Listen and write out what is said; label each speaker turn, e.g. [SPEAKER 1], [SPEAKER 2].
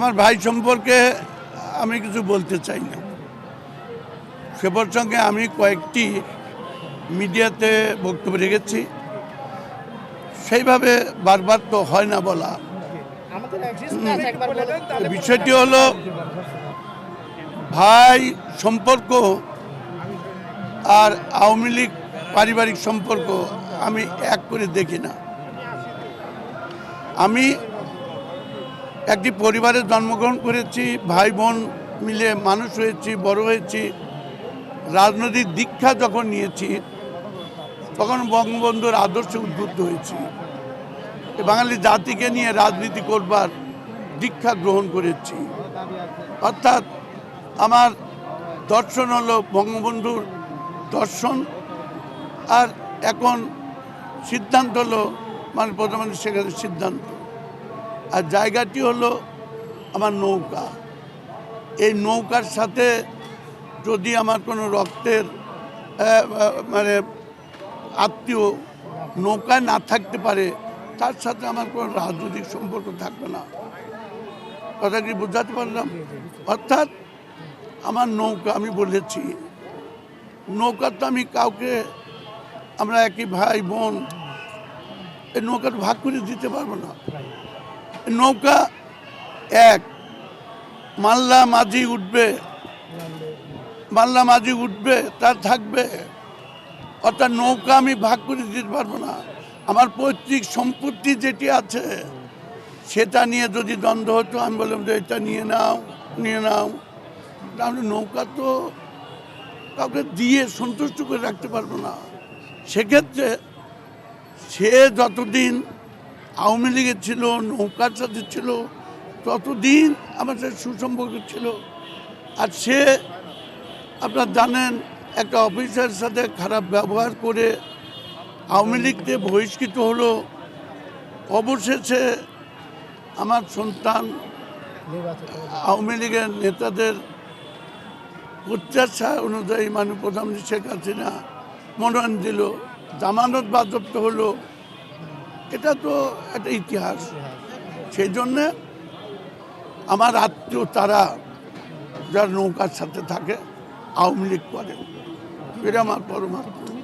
[SPEAKER 1] আমার ভাই সম্পর্কে আমি কিছু বলতে চাই না। সে প্রসঙ্গে আমি কয়েকটি মিডিয়াতে বক্তব্য রেখেছি। সেইভাবে বারবার তো হয় না বলা। বিষয়টি হলো ভাই সম্পর্ক আর আওয়ামী লীগ পারিবারিক সম্পর্ক আমি এক করে দেখি না। আমি একটি পরিবারে জন্মগ্রহণ করেছি, ভাই বোন মিলে মানুষ হয়েছি, বড় হয়েছি। রাজনৈতিক দীক্ষা যখন নিয়েছি, তখন বঙ্গবন্ধুর আদর্শে উদ্বুদ্ধ হয়েছি। বাঙালি জাতিকে নিয়ে রাজনীতি করবার দীক্ষা গ্রহণ করেছি। অর্থাৎ আমার দর্শন হলো বঙ্গবন্ধুর দর্শন। আর এখন সিদ্ধান্ত হলো মানে প্রধানমন্ত্রী শেখ সিদ্ধান্ত। আর জায়গাটি হলো আমার নৌকা। এই নৌকার সাথে যদি আমার কোনো রক্তের মানে আত্মীয় নৌকায় না থাকতে পারে, তার সাথে আমার কোনো রাজনৈতিক সম্পর্ক থাকবে না। কথা কি বোঝাতে পারলাম? অর্থাৎ আমার নৌকা, আমি বলেছি, নৌকা তো আমি কাউকে, আমরা একই ভাই বোন, এই নৌকাটা ভাগ করে দিতে পারব না। নৌকা এক। মাল্লা মাঝি উঠবে। মাল্লা মাঝি উঠবে, তার থাকবে। অর্থাৎ নৌকা আমি ভাগ করে দিতে পারব না। আমার পৈতৃক সম্পত্তি যেটি আছে, সেটা নিয়ে যদি দ্বন্দ্ব হতো, আমি বললাম যে এটা নিয়ে নাও নিয়ে নাও। তাহলে নৌকা তো কাউকে দিয়ে সন্তুষ্ট করে রাখতে পারব না। সেক্ষেত্রে সে যতদিন আওয়ামী লীগের ছিল, নৌকার সাথে ছিল, ততদিন আমার সাথে সুসম্পর্ক ছিল। আর সে, আপনার জানেন, একটা অফিসারের সাথে খারাপ ব্যবহার করে আওয়ামী লীগ থেকে বহিষ্কৃত হলো। অবশেষে আমার সন্তান আওয়ামী লীগের নেতাদের প্রত্যাশা অনুযায়ী মাননীয় প্রধানমন্ত্রী শেখ হাসিনা মনোনয়ন দিল। জামানত বাজপ্ত হলো। এটা তো একটা ইতিহাস। সেই জন্যে আমার আত্মীয় তারা যারা নৌকার সাথে থাকে, আওয়ামী লীগ করে। এটা আমার পরমাত্ম